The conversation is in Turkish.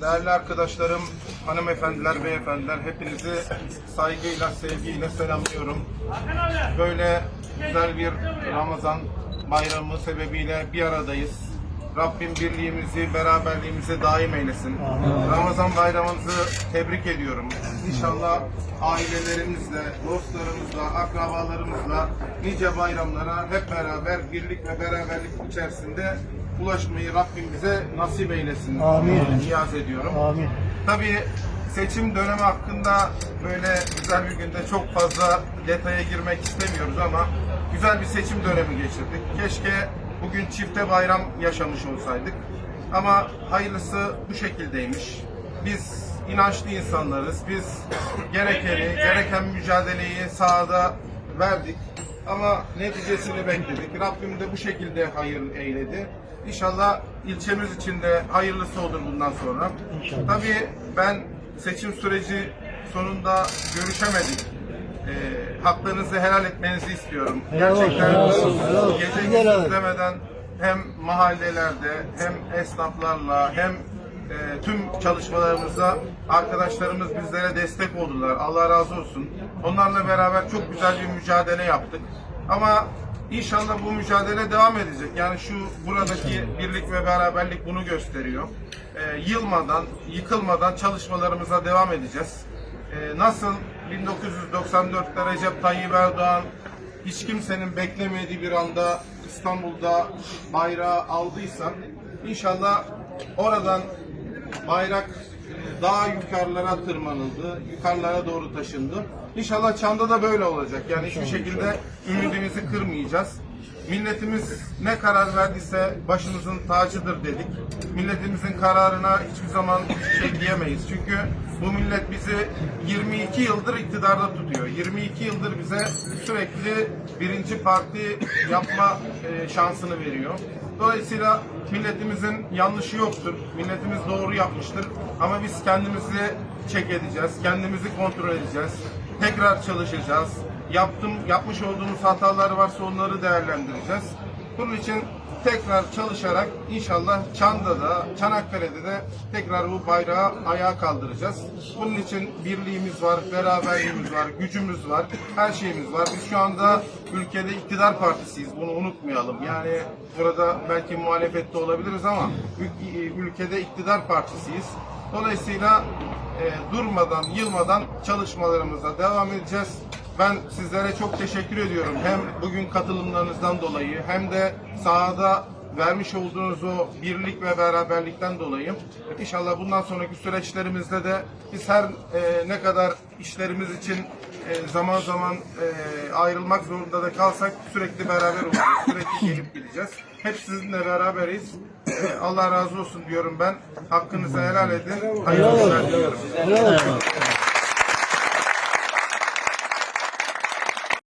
Değerli arkadaşlarım, hanımefendiler, beyefendiler hepinizi saygıyla, sevgiyle selamlıyorum. Böyle güzel bir Ramazan bayramı sebebiyle bir aradayız. Rabbim birliğimizi, beraberliğimizi daim eylesin. Ramazan bayramımızı tebrik ediyorum. İnşallah ailelerimizle, dostlarımızla, akrabalarımızla nice bayramlara hep beraber birlik ve beraberlik içerisinde ulaşmayı Rabbim bize nasip eylesin. Amin. Niyaz ediyorum. Amin. Tabii seçim dönemi hakkında böyle güzel bir günde çok fazla detaya girmek istemiyoruz ama güzel bir seçim dönemi geçirdik. Keşke bugün çifte bayram yaşamış olsaydık. Ama hayırlısı bu şekildeymiş. Biz inançlı insanlarız. Biz gerekeni, gereken mücadeleyi sahada verdik. Ama neticesini bekledik. Rabbim de bu şekilde hayır eyledi. İnşallah ilçemiz için de hayırlısı olur bundan sonra. İnşallah. Tabii ben seçim süreci sonunda görüşemedik. Ee, haklarınızı helal etmenizi istiyorum. Helal Gerçekten helal olsun, helal olsun. gece gündüz demeden hem mahallelerde hem esnaflarla hem e, tüm çalışmalarımızda arkadaşlarımız bizlere destek oldular. Allah razı olsun. Onlarla beraber çok güzel bir mücadele yaptık. Ama inşallah bu mücadele devam edecek. Yani şu buradaki birlik ve beraberlik bunu gösteriyor. E, yılmadan, yıkılmadan çalışmalarımıza devam edeceğiz. E, nasıl 1994'te Recep Tayyip Erdoğan hiç kimsenin beklemediği bir anda İstanbul'da bayrağı aldıysa inşallah oradan bayrak daha yukarılara tırmanıldı, yukarılara doğru taşındı. İnşallah Çam'da da böyle olacak. Yani hiçbir şekilde ümidimizi kırmayacağız. Milletimiz ne karar verdiyse başımızın tacıdır dedik. Milletimizin kararına hiçbir zaman şey diyemeyiz. Çünkü bu millet bizi 22 yıldır iktidarda tutuyor. 22 yıldır bize sürekli birinci parti yapma e, şansını veriyor. Dolayısıyla milletimizin yanlışı yoktur. Milletimiz doğru yapmıştır. Ama biz kendimizi çek edeceğiz. Kendimizi kontrol edeceğiz. Tekrar çalışacağız. Yaptım, yapmış olduğumuz hatalar varsa onları değerlendireceğiz. Bunun için tekrar çalışarak inşallah Çan'da da, Çanakkale'de de tekrar bu bayrağı ayağa kaldıracağız. Bunun için birliğimiz var, beraberliğimiz var, gücümüz var, her şeyimiz var. Biz şu anda ülkede iktidar partisiyiz. Bunu unutmayalım. Yani burada belki muhalefette olabiliriz ama ül- ülkede iktidar partisiyiz. Dolayısıyla e, durmadan, yılmadan çalışmalarımıza devam edeceğiz. Ben sizlere çok teşekkür ediyorum. Hem bugün katılımlarınızdan dolayı hem de sahada vermiş olduğunuz o birlik ve beraberlikten dolayı. İnşallah bundan sonraki süreçlerimizde de biz her e, ne kadar işlerimiz için e, zaman zaman e, ayrılmak zorunda da kalsak sürekli beraber olacağız. Sürekli gelip gideceğiz. Hep sizinle beraberiz. E, Allah razı olsun diyorum ben. Hakkınızı helal edin. Hayırlı işler diliyorum.